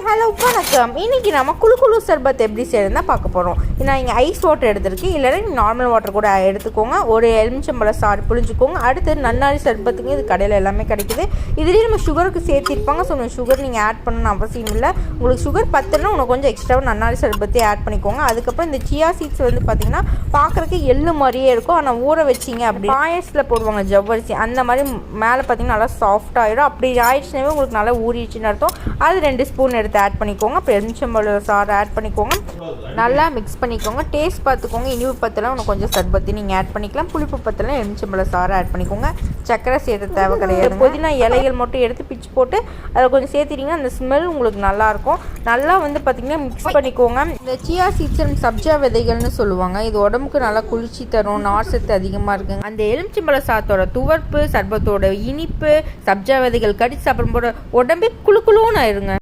Hi hello வணக்கம். இன்னைக்கு நம்ம குழு குழு சர்பத் எப்படி செய்யறதுனா பார்க்க போகிறோம் நான் இங்கே ஐஸ் வாட்டர் எடுத்திருக்கேன். இல்லைன்னா நீங்கள் நார்மல் வாட்டர் கூட எடுத்துக்கோங்க. ஒரு எலுமிச்சம்பழம் சாறு புழிஞ்சுக்கோங்க. அடுத்து நன்னாரி சர்பத்துக்கு இது கடையில் எல்லாமே கிடைக்குது. இதுலேயே நம்ம சுகருக்கு சேர்த்திருப்பாங்க. ஸோ சுகர் நீங்கள் ஆட் பண்ணணும் அவசியம் இல்லை. உங்களுக்கு சுகர் பத்துனா உனக்கு கொஞ்சம் எக்ஸ்ட்ராவாக நன்னாரி சர்பத்தையும் ஆட் பண்ணிக்கோங்க. அதுக்கப்புறம் இந்த சியா சீட்ஸ் வந்து பார்த்தீங்கன்னா பார்க்குறக்கு எள்ளு மாதிரியே இருக்கும். ஆனால் ஊற வச்சிங்க அப்படி பாயசத்தில் போடுவாங்க ஜவ்வரிசி. அந்த மாதிரி மேலே பார்த்தீங்கன்னா நல்லா சாஃப்ட் ஆயிடும் அப்படி ஆயிடுச்சுனாவே உங்களுக்கு நல்லா ஊறிடுச்சுன்னு அர்த்தம். அது ரெண்டு ஸ்பூன் எடுத்து ஆட் பண்ணிக்கோங்க. எலுமிச்சம்பழம் சாறு ஆட் பண்ணிக்கோங்க. நல்லா மிக்ஸ் பண்ணிக்கோங்க. டேஸ்ட் பார்த்துக்கோங்க. இனிப்பு பத்தலாம் உனக்கு கொஞ்சம் சர்பத்தி நீங்கள் ஆட் பண்ணிக்கலாம். புளிப்பு பத்தலாம் எலுமிச்சம்பழம் சாறு ஆட் பண்ணிக்கோங்க. சக்கரை சேர்த்து தேவை கிடையாது. புதினா இலைகள் மட்டும் எடுத்து பிச்சு போட்டு அதில் கொஞ்சம் சேர்த்திட்டிங்கன்னா அந்த ஸ்மெல் உங்களுக்கு நல்லாயிருக்கும் நல்லா வந்து பார்த்திங்கன்னா மிக்ஸ் பண்ணிக்கோங்க. இந்த சியா சீட்ஸ் சப்ஜா விதைகள்னு சொல்லுவாங்க. இது உடம்புக்கு நல்லா குளிர்ச்சி தரும். நார் சத்து அதிகமாக இருக்குங்க. அந்த எலுமிச்சம்பழ சாத்தோட துவர்ப்பு சர்பத்தோட இனிப்பு சப்ஜா விதைகள் கடிச்சு சாப்பிடும்போது உடம்பே குளு குளுன்னு ஆயிருங்க.